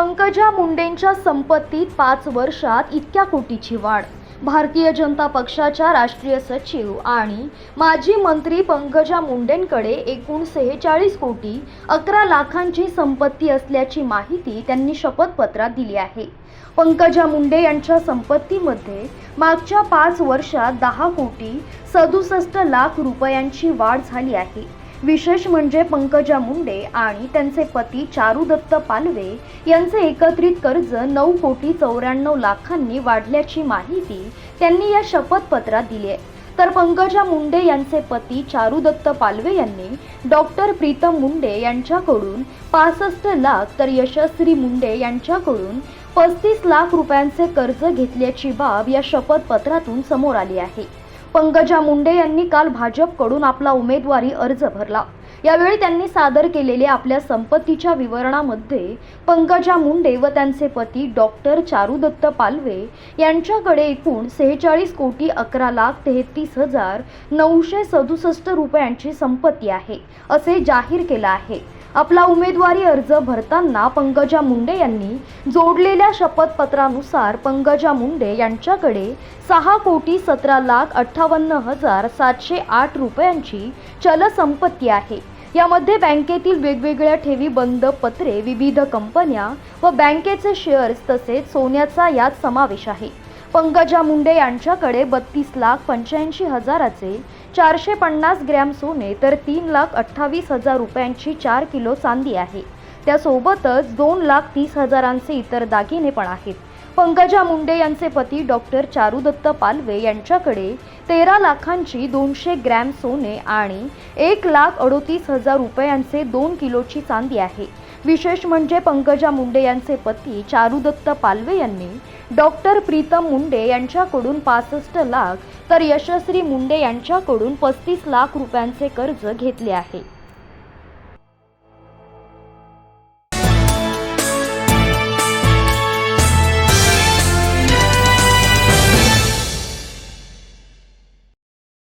पंकजा मुंडेंच्या संपत्तीत पाच वर्षात इतक्या कोटीची वाढ. भारतीय जनता पक्षाच्या राष्ट्रीय सचिव आणि माजी मंत्री पंकजा मुंडेंकडे एकूण सेहेचाळीस कोटी अकरा लाखांची संपत्ती असल्याची माहिती त्यांनी शपथपत्रात दिली आहे. पंकजा मुंडे यांच्या संपत्तीमध्ये मागच्या पाच वर्षात दहा कोटी सदुसष्ट लाख रुपयांची वाढ झाली आहे. विशेष म्हणजे पंकजा मुंडे आणि त्यांचे पती चारुदत्त पालवे यांचे एकत्रित कर्ज नऊ कोटी चौऱ्याण्णव लाखांनी वाढल्याची माहिती त्यांनी या शपथपत्रात दिली आहे. तर पंकजा मुंडे यांचे पती चारुदत्त पालवे यांनी डॉक्टर प्रीतम मुंडे यांच्याकडून पासष्ट लाख तर यशस्वी मुंडे यांच्याकडून पस्तीस लाख रुपयांचे कर्ज घेतल्याची बाब या शपथपत्रातून समोर आली आहे. पंकजा मुंडे यांनी काल भाजपकडून आपला उमेदवारी अर्ज भरला. यावेळी त्यांनी सादर केलेल्या आपल्या संपत्तीच्या विवरणामध्ये पंकजा मुंडे व त्यांचे पती डॉक्टर चारुदत्त पालवे यांच्याकडे एकूण सेहेचाळीस कोटी अकरा लाख तेहतीस हजार नऊशे सदुसष्ट रुपयांची संपत्ती आहे असे जाहीर केलं आहे. आपला उमेदवारी अर्ज भरताना पंकजा मुंडे यांनी जोडलेल्या शपथपत्रानुसार पंकजा मुंडे यांच्याकडे सहा कोटी सतरा लाख अठ्ठावन्न हजार सातशे आठ रुपयांची चलसंपत्ती आहे. यामध्ये बँकेतील वेगवेगळ्या ठेवी बंद पत्रे विविध कंपन्या व बँकेचे शेअर्स तसेच सोन्याचा यात समावेश आहे. पंकजा मुंडे यांच्याकडे बत्तीस लाख पंच्याऐंशी हजाराचे चारशे पन्नास ग्रॅम सोने तर तीन लाख अठ्ठावीस हजार रुपयांची चार किलो चांदी आहे. त्यासोबतच दोन लाख तीस हजारांचे इतर दागिने पण आहेत. पंकजा मुंडे यांचे पती डॉक्टर चारुदत्त पालवे यांच्याकडे तेरा लाखांची दोनशे ग्रॅम सोने आणि एक लाख अडोतीस हजार रुपयांचे दोन किलोची चांदी आहे. विशेष म्हणजे पंकजा मुंडे यांचे पती चारुदत्त पालवे यांनी डॉक्टर प्रीतम मुंडे यांच्याकडून पासष्ट लाख तर यशस्वी मुंडे यांच्याकडून पस्तीस लाख रुपयांचे कर्ज घेतले आहे.